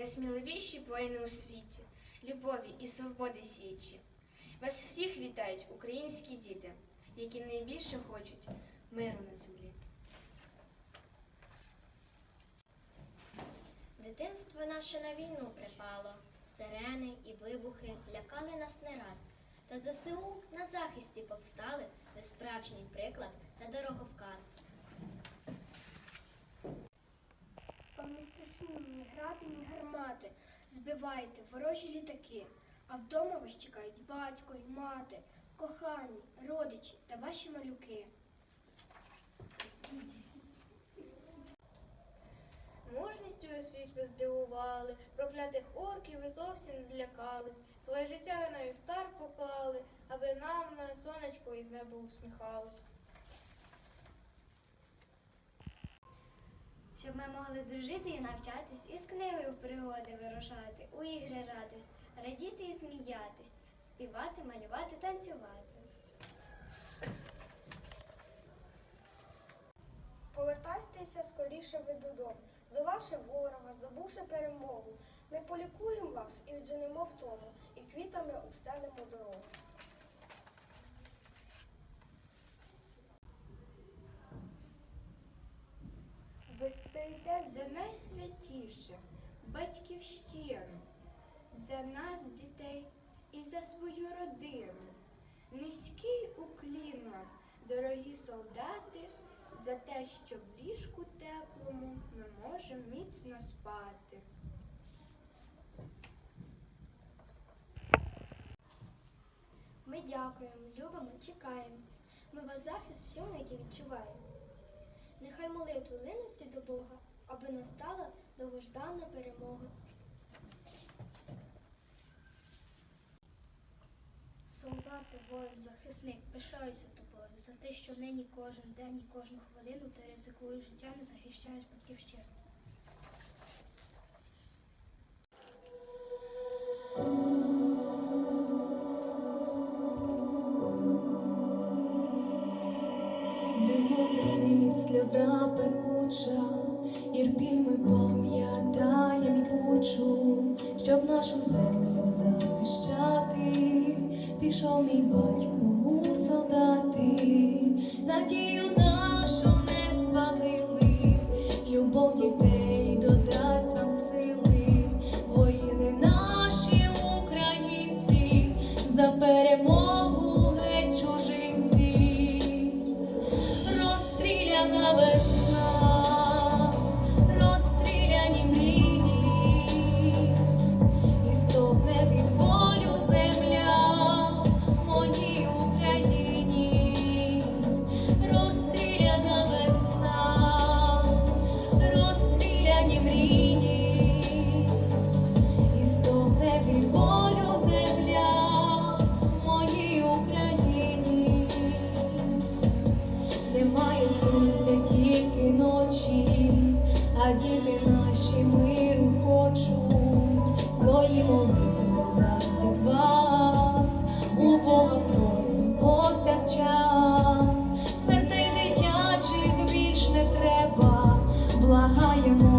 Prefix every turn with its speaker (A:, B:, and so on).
A: найсміливіші воїни у світі, любові і свободи сіячі. Вас всіх вітають українські діти, які найбільше хочуть миру на землі.
B: Дитинство наше на війну припало, сирени і вибухи лякали нас не раз. Та ЗСУ на захисті повстали, ви справжній приклад та дороговказ.
C: Збивайте ворожі літаки. А вдома вас чекають батько й мати, кохані, родичі та ваші малюки.
A: Мужністю світ ви здивували, проклятих орків ви зовсім злякались. Своє життя ви на вівтар поклали, аби нам на сонечко із неба усміхалось.
B: Щоб ми могли дружити і навчатись, із книгою в пригоди вирушати, у ігри гратись, радіти і сміятись, співати, малювати, танцювати.
C: Повертайтеся скоріше ви додому, здолавши ворога, здобувши перемогу. Ми полікуємо вас і відженемо втому, і квітами устелимо дорогу.
A: Стоїте за найсвятіше, батьківщину, за нас, дітей, і за свою родину. Низький уклін вам, дорогі солдати, за те, що в ліжку теплому ми можемо міцно спати.
C: Ми дякуємо, любимо, чекаємо. Ми вас захист щомиті відчуваємо. Нехай молитву всі до Бога, аби настала довгождана перемога. Солдати, воїн, захисник, пишаюся тобою за те, що нині кожен день і кожну хвилину ти ризикуєш життям і захищаєш батьківщину.
D: Стригнувся світ, сльоза пекуча, ірпіми ми пам'ятаєм і бучу, щоб нашу землю захищати, пішов мій батько your